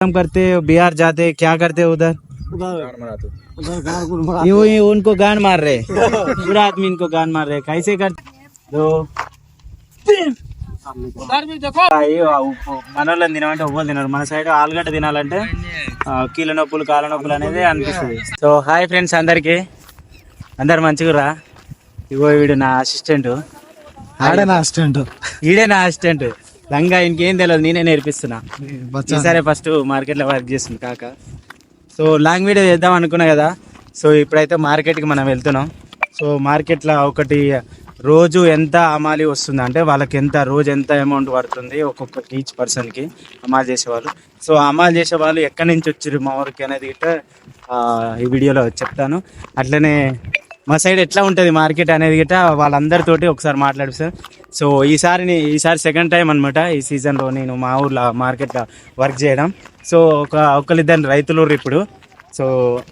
काम करते बिहार जाते क्या करते उधर उधर उधर गाँव गुड़ मारा यूं ही उनको गान मार रहे पूरा आदमी इनको गान मार रहे कैसे करते दो అయ్యో, ఆ ఉప్పు మన వాళ్ళని తినమంటే ఉప్పులు తినరు మన సైడ్ ఆలుగడ్డ తినాలంటే ఆ, కీళ్ళ నొప్పులు కాళ్ళ నొప్పులు అనేది అనిపిస్తుంది సో హాయ్ ఫ్రెండ్స్ అందరికి అందరు మంచిగురా ఇగో వీడు నా అసిస్టెంట్ ఆడనా అసిస్టెంట్ ఈడే నా అసిస్టెంట్ లంగా ఇంకేం తెలియదు నేనే నేర్పిస్తున్నా. ఈసారి ఫస్ట్ మార్కెట్లో వర్క్ చేస్తుంది కాక. సో లాంగ్ వీడియో చేద్దాం అనుకున్నా కదా. సో ఇప్పుడైతే మార్కెట్కి మనం వెళ్తున్నాం. సో మార్కెట్లో ఒకటి రోజు ఎంత అమాలి వస్తుంది? అంటే వాళ్ళకి ఎంత రోజు ఎంత అమౌంట్ పడుతుంది? ఒక్కొక్క ఈచ్ పర్సన్కి అమాల్ చేసేవాళ్ళు. సో అమాల్ చేసే వాళ్ళు ఎక్కడి నుంచి వచ్చారు మా ఊరికి అనేది గిట్ట ఈ వీడియోలో చెప్తాను. అట్లనే మా సైడ్ ఎట్లా ఉంటుంది మార్కెట్ అనేది గిట్ట వాళ్ళందరితోటి ఒకసారి మాట్లాడిస్తాను సో ఈసారి ఈసారి సెకండ్ టైం అనమాట ఈ సీజన్లో నేను మా ఊర్లో మార్కెట్లో వర్క్ చేయడం. సో ఒక ఒకరిద్దరు రైతులు ఇప్పుడు. సో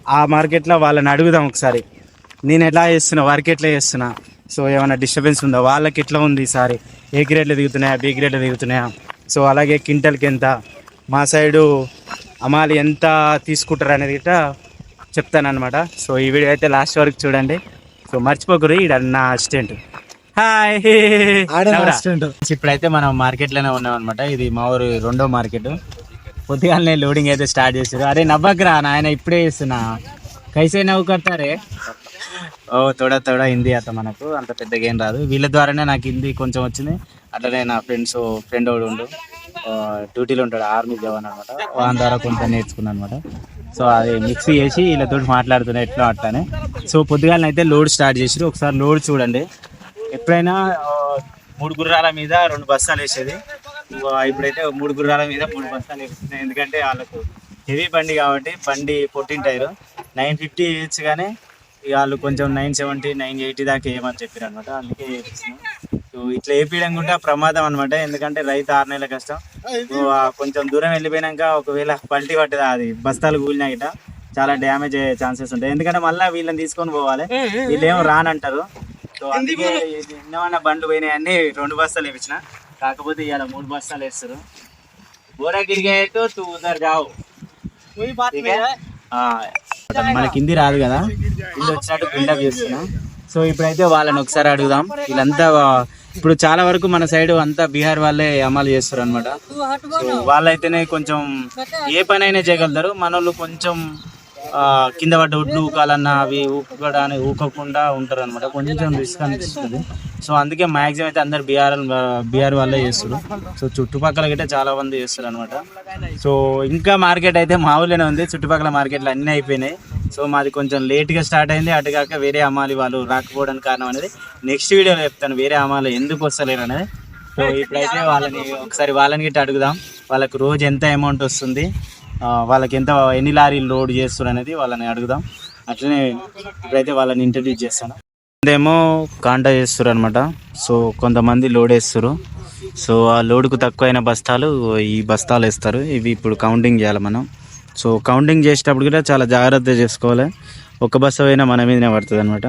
ఆ మార్కెట్లో వాళ్ళని అడుగుదాం ఒకసారి. నేను ఎట్లా చేస్తున్నా వర్క్ ఎట్లా చేస్తున్నా? సో ఏమైనా డిస్టర్బెన్స్ ఉందా? వాళ్ళకి ఎట్లా ఉంది ఈసారి ఏ గ్రేడ్లు దిగుతున్నాయా? బి గ్రేడ్లు దిగుతున్నాయా? సో అలాగే క్వింటల్కి ఎంత? మా సైడు అమాలి ఎంత తీసుకుంటారు అనేది గిట్ట చెప్తానమాట సో ఈ వీడియో అయితే లాస్ట్ వరకు చూడండి. సో మర్చిపోకరు ఈడ నా అసిస్టెంట్ హాయ్ ఇప్పుడైతే మనం మార్కెట్లోనే ఉన్నాం అనమాట ఇది మా ఊరు రెండో మార్కెట్ పొద్దుగాలనే లోడింగ్ అయితే స్టార్ట్ చేశారు. అరే నవ్వకరా నాయన ఇప్పుడే చేస్తున్నా. కైసే నవ్వు కట్టారే ఓ తోడా తోడా హిందీ అత మనకు. అంత పెద్దగా ఏం రాదు. వీళ్ళ ద్వారానే నాకు హిందీ కొంచెం వచ్చింది. అట్లనే నా ఫ్రెండ్స్ ఫ్రెండ్ ఒకడు ఉండు. డ్యూటీలో ఉంటాడు ఆర్మీ జవాన్ అనమాట వాని ద్వారా కొంచెం నేర్చుకున్నాను అనమాట సో అది మిక్స్ చేసి వీళ్ళతో మాట్లాడుతున్నాయి ఎట్లా అట్లానే. సో పొద్దుగాలనైతే లోడ్ స్టార్ట్ చేసారు ఒకసారి లోడ్ చూడండి. ఎప్పుడైనా మూడు గుర్రాల మీద రెండు బస్తాలు వేసేది. ఇంకో ఇప్పుడైతే మూడు గుర్రాల మీద మూడు బస్తాలు వేస్తున్నాయి. ఎందుకంటే వాళ్ళకు హెవీ బండి కాబట్టి బండి ఫోర్టీన్ టైర్ నైన్ ఫిఫ్టీ వేయచ్చు కానీ ఇక వాళ్ళు కొంచెం నైన్ సెవెంటీ నైన్ ఎయిటీ దాకా వేయమని చెప్పారు అనమాట అందుకే వేపిస్తున్నాం. ఇట్లా వేపించడం కూడా ప్రమాదం అనమాట ఎందుకంటే రైతు ఆరు నెలల కష్టం. కొంచెం దూరం వెళ్ళిపోయినాక ఒకవేళ పల్టీ పట్టదా అది? బస్తాలు కూలినా గిట్ట చాలా డ్యామేజ్ అయ్యే ఛాన్సెస్ ఉంటాయి. ఎందుకంటే మళ్ళీ వీళ్ళని తీసుకొని పోవాలి. వీళ్ళు ఏమో రానంటారు. సో అందుకే ఎన్నమన్నా బండ్లు పోయినాయని రెండు బస్తాలు వేపించిన కాకపోతే ఇవాళ మూడు బస్తాలు వేస్తారు. బోరా గిరిగాయతో తూ ఉదర్ జావు. మనకి హిందీ రాదు కదా. హిందీ వచ్చినట్టు బిల్డప్ చేస్తున్నా. సో ఇప్పుడైతే వాళ్ళని ఒకసారి అడుగుదాం. వీళ్ళంతా ఇప్పుడు చాలా వరకు మన సైడ్ అంతా బీహార్ వాళ్ళే అమలు చేస్తారు అనమాట సో వాళ్ళైతేనే కొంచెం ఏ పని అయినా చేయగలుగుతారు. మన కొంచెం కింద పడ్డ ఒడ్లు ఊకాలన్నా అవి ఊకడానికి ఊకకుండా ఉంటారు అనమాట కొంచెం రిస్క్ అనిపిస్తుంది. సో అందుకే మాక్సిమం అయితే అందరు బీహార్ బీహార్ వాళ్ళే చేస్తారు. సో చుట్టుపక్కల గిట్ట చాలా మంది చేస్తారు అనమాట సో ఇంకా మార్కెట్ అయితే మామూలుగానే ఉంది. చుట్టుపక్కల మార్కెట్లు అన్నీ అయిపోయినాయి. సో మాది కొంచెం లేట్గా స్టార్ట్ అయింది. అటు కాక వేరే అమ్మాలి వాళ్ళు రాకపోవడానికి కారణం అనేది నెక్స్ట్ వీడియోలో చెప్తాను వేరే అమ్మాలి ఎందుకు వస్తలేరు అనేది. సో ఇప్పుడైతే వాళ్ళని ఒకసారి వాళ్ళని గిట్ట అడుగుదాం. వాళ్ళకు రోజు ఎంత అమౌంట్ వస్తుంది? వాళ్ళకి ఎంత ఎన్ని లారీలు లోడ్ చేస్తారు అనేది వాళ్ళని అడుగుదాం. అట్లనే ఇప్పుడైతే వాళ్ళని ఇంట్రడ్యూస్ చేస్తాను. ఏమో కాంటా చేస్తారు అనమాట సో కొంతమంది లోడ్ వేస్తారు సో ఆ లోడ్కు తక్కువైన బస్తాలు ఈ బస్తాలు వేస్తారు. ఇవి ఇప్పుడు కౌంటింగ్ చేయాలి మనం. సో కౌంటింగ్ చేసేటప్పుడు కూడా చాలా జాగ్రత్త చేసుకోవాలి. ఒక బస్సు అయినా మన మీదనే పడుతుంది అనమాట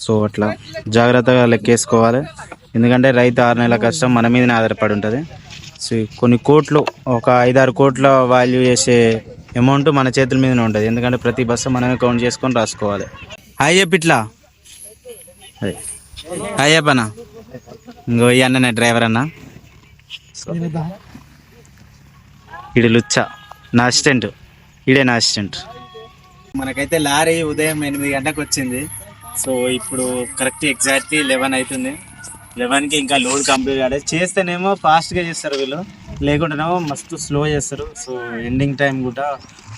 సో అట్లా జాగ్రత్తగా లెక్కేసుకోవాలి. ఎందుకంటే రైతు ఆరు నెలల కష్టం మన మీదనే ఆధారపడి ఉంటుంది. సో కొన్ని కోట్లు ఒక ఐదారు కోట్ల వాల్యూ చేసే అమౌంట్ మన చేతుల మీదనే ఉంటుంది. ఎందుకంటే ప్రతి బస్సు మనమే కౌంట్ చేసుకొని రాసుకోవాలి. హాయ్ చెప్పి ఇట్లా. అదే. హాయ్ చెప్పనా. ఇంకో అన్న డ్రైవర్ అన్న. ఇడు లుచ్చ. నా అసిస్టెంట్. ఇడే నా అసిస్టెంట్. మనకైతే లారీ ఉదయం ఎనిమిది గంటలకు వచ్చింది. సో ఇప్పుడు కరెక్ట్ ఎగ్జాక్ట్లీ లెవెన్ అవుతుంది. లెవెన్కి ఇంకా లోడ్ కంప్లీట్ కాలేదు. చేస్తేనేమో ఫాస్ట్గా చేస్తారు వీళ్ళు. లేకుండానేమో మస్తు స్లో చేస్తారు. సో ఎండింగ్ టైం కూడా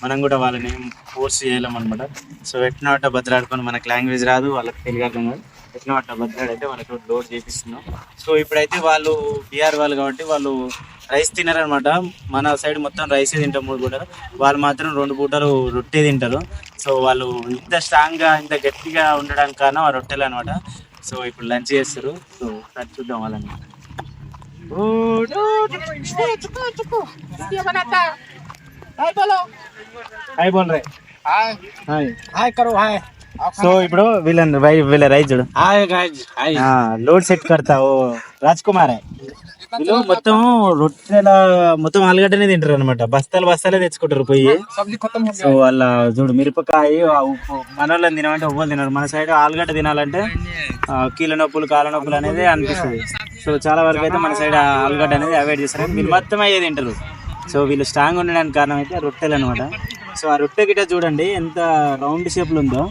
మనం కూడా వాళ్ళని ఫోర్స్ చేయలేం అనమాట సో ఎట్నా అట్ట బద్దలాడుకొని మనకు లాంగ్వేజ్ రాదు వాళ్ళకి తెలుగు అర్థం కాదు పెట్టినాం అట్లా బతికాడు అయితే వాళ్ళకి లోడ్ చేపిస్తున్నాం. సో ఇప్పుడైతే వాళ్ళు బీఆర్ వాళ్ళు కాబట్టి వాళ్ళు రైస్ తినారనమాట. మన సైడ్ మొత్తం రైసే తింటాం మూడు పూటలు. వాళ్ళు మాత్రం రెండు పూటలు రొట్టె తింటారు. సో వాళ్ళు ఇంత స్ట్రాంగ్గా ఇంత గట్టిగా ఉండడానికి కారణం ఆ రొట్టెలు అనమాట. సో ఇప్పుడు లంచ్ చేస్తారు. సో ఒకసారి చూద్దాం వాళ్ళని. Hi hi. హాయ్. హాయ్ కరో హాయ్. సో ఇప్పుడు వీళ్ళని వీళ్ళ రైజ్ చూడు లోడ్ సెట్ కడతావు రాజ్ కుమార్ వీళ్ళు మొత్తం రొట్టెల మొత్తం ఆలుగడ్డనే తింటారు అనమాట బస్తాలు బస్తాలే తెచ్చుకుంటారు పోయి. సో వాళ్ళ చూడు మిరపకాయ ఉప్పు మన వాళ్ళని తినమంటే ఉప్పులు తినరు. మన సైడ్ ఆలుగడ్డ తినాలంటే కీళ్ళ నొప్పులు కాళ్ళ నొప్పులు అనేది అనిపిస్తుంది. సో చాలా వరకు అయితే మన సైడ్ ఆలుగడ్డ అనేది అవాయిడ్ చేస్తారు. వీళ్ళు మొత్తం అయ్యే తింటారు. సో వీళ్ళు స్ట్రాంగ్ ఉండడానికి కారణం అయితే రొట్టెలు అనమాట సో ఆ రొట్టె గిట్ట చూడండి ఎంత రౌండ్ షేప్లు ఉందో.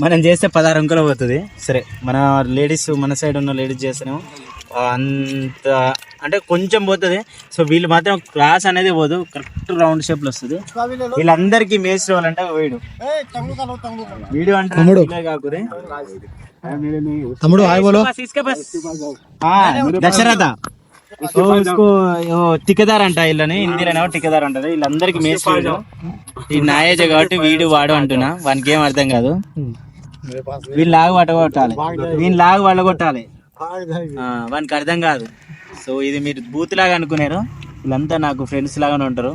మనం చేస్తే పదహారు అంకుల పోతుంది. సరే మన లేడీస్ మన సైడ్ ఉన్న లేడీస్ చేస్తాము అంత అంటే కొంచెం పోతుంది. సో వీళ్ళు మాత్రం క్లాస్ అనేది పోదు కరెక్ట్ రౌండ్ షేప్లో వస్తుంది. వీళ్ళందరికీ మేస్ వాళ్ళంటే వీడు. వీడు అంటే కాకుది తమ్ముడు. దశరథ టికెదార్ అంట వీళ్ళని హిందీలోనేమో టికెదార్ అంటారు వీళ్ళందరికీ మేస్త్రి వీడు. ఈ నాయేజ్ కాబట్టి వీడు వాడు అంటున్నా వానికి ఏం అర్థం కాదు వీళ్ళు లాగు పట్టగొట్టాలి వీళ్ళు లాగు పడగొట్టాలి ఆ, వానికి అర్థం కాదు సో ఇది మీరు బూత్ లాగా అనుకున్నారు వీళ్ళంతా నాకు ఫ్రెండ్స్ లాగానే ఉంటారు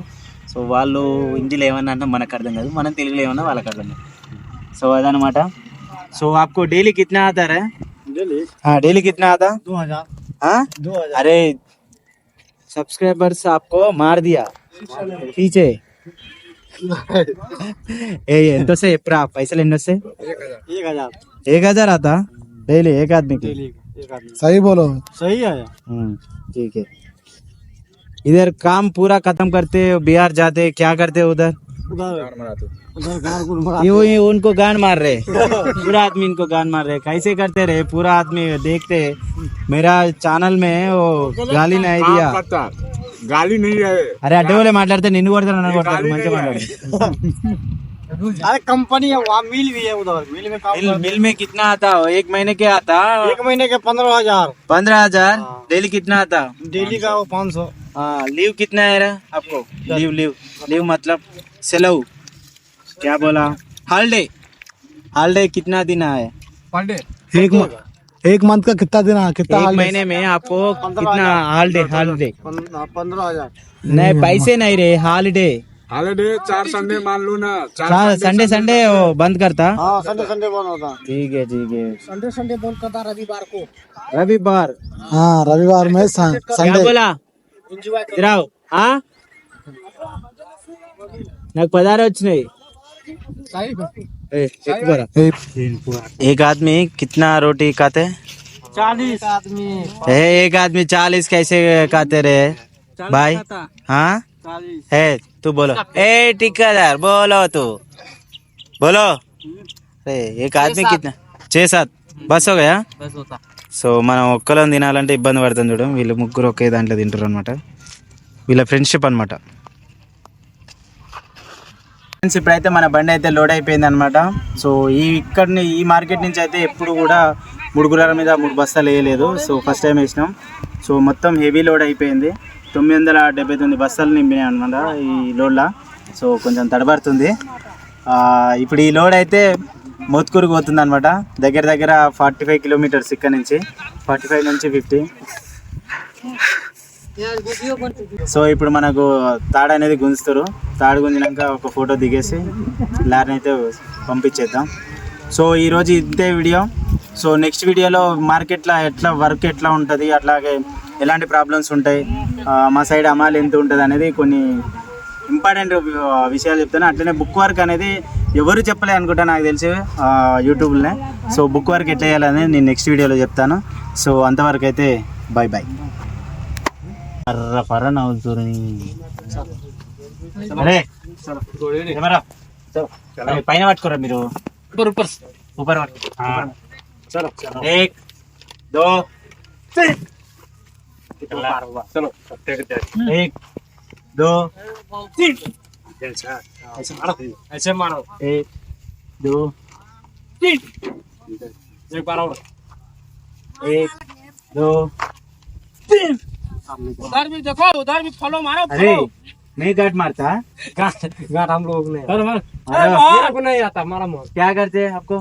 సో వాళ్ళు హిందీలో ఏమన్నా అంటే మనకు అర్థం కాదు మనం తెలుగులో ఏమన్నా వాళ్ళకి అర్థం కాదు సో అదనమాట సో आपको डेली कितना आता है हाँ डेली कितना आता हाँ अरे सब्सक्राइबर्स आपको मार दिया पीछे ఏ ఎంత వస్తాయి ఎప్పుడు పైసలు ఎన్ని వస్తాయి एक हजार आता डेली एक आदमी की सही बोलो हम्म, ठीक है इधर काम पूरा खत्म करते बिहार जाते क्या करते उधर ये वो- ये उनको गान मार रहे पूरा आदमी इनको गान मार रहे कैसे करते रहे पूरा आदमी देखते मेरा चैनल में वो गाली नहीं दिया गाली नहीं है అరే అడ్డ వాళ్ళే మాట్లాడితే నిన్ను కొడతారు నన్ను కొడతారు మంచిగా మాట్లాడు अरे कंपनी है वहाँ मिल भी है उधर मिल में काम मिल मिल में कितना आता एक महीने के आता एक महीने के पंद्रह हजार पंद्रह हजार डेली कितना आता डेली का वो पाँच सौ हाँ लीव कितना है रे आपको? लीव लीव लीव मतलब सेलव क्या बोला? हॉलीडे। हॉलीडे कितना दिन है एक एक मंथ का कितना दिन है? कितना एक महीने में आपको कितना हॉलीडे हॉलीडे? पंद्रह हज़ार। नहीं पैसे नहीं रहे हॉलीडे। हॉलीडे चार संडे मान लो ना। चार संडे संडे वो बंद करता? हाँ संडे संडे बंद होता। ठीक है ठीक है। संडे संडे बंद करता रविवार को। रविवार? हाँ रविवार में संडे। बोला? తిరావు ఆ నాకు పదహారు వచ్చినాయి ए, एक बार। एक आदमी कितना रोटी खाते चालीस आदमी ए, एक आदमी चालीस कैसे खाते रहे भाई हाँ चालीस है तू बोलो ए ठेकेदार बोलो तू बोलो अरे एक आदमी कितना छह सात बस हो गया बस होता సో మనం ఒక్కలం తినాలంటే ఇబ్బంది పడుతుంది చూడం. వీళ్ళు ముగ్గురు ఒకే దాంట్లో తింటారు అనమాట వీళ్ళ ఫ్రెండ్షిప్ అనమాట ఫ్రెండ్స్ ఇప్పుడైతే మన బండి అయితే లోడ్ అయిపోయింది అనమాట సో ఈ ఇక్కడ ఈ మార్కెట్ నుంచి అయితే ఎప్పుడు కూడా మూడు గుర్రాల మీద మూడు బస్తాలు వేయలేదు. సో ఫస్ట్ టైం వేసినాం. సో మొత్తం హెవీ లోడ్ అయిపోయింది. తొమ్మిది వందల డెబ్బై తొమ్మిది బస్తాలు నింపినాయి అనమాట ఈ లోడ్లో సో కొంచెం తడబడుతుంది. ఇప్పుడు ఈ లోడ్ అయితే మోత్కూరుకు పోతుంది అనమాట దగ్గర దగ్గర ఫార్టీ ఫైవ్ కిలోమీటర్స్ ఇక్కడ నుంచి. ఫార్టీ ఫైవ్ నుంచి ఫిఫ్టీ. సో ఇప్పుడు మనకు తాడు అనేది గుంజుతారు. తాడు గుంజినాక ఒక ఫోటో దిగేసి లారీని అయితే పంపించేద్దాం. సో ఈరోజు ఇంతే వీడియో. సో నెక్స్ట్ వీడియోలో మార్కెట్లో ఎట్లా వర్క్ ఎట్లా ఉంటుంది అట్లాగే ఎలాంటి ప్రాబ్లమ్స్ ఉంటాయి మా సైడ్ అమాలు ఎంత ఉంటుంది అనేది కొన్ని ఇంపార్టెంట్ విషయాలు చెప్తాను అట్లనే బుక్ వర్క్ అనేది ఎవరు చెప్పలే అనుకుంటా నాకు తెలిసి ఆ, యూట్యూబ్లోనే సో బుక్ వర్క్ ఎట్లా చేయాలనేది నేను నెక్స్ట్ వీడియోలో చెప్తాను సో అంతవరకు అయితే బాయ్ బాయ్ పర్ర పర్ర నవ్వుతుని అరే కెమెరా అరే, పైన పట్టుకోరా మీరు ऊपर ऊपर ऊपर पटको। हाँ चलो एक दो तीन चलो एक दो। तीन। ऐसे मारो ऐसे मारो। एक दो। तीन। एक बार और। एक दो। तीन। उधर भी देखो उधर भी फॉलो मारो अरे नहीं गाट मारता। गाट गाट हम लोग ने को नहीं आता मारा मोर। क्या करते हैं आपको?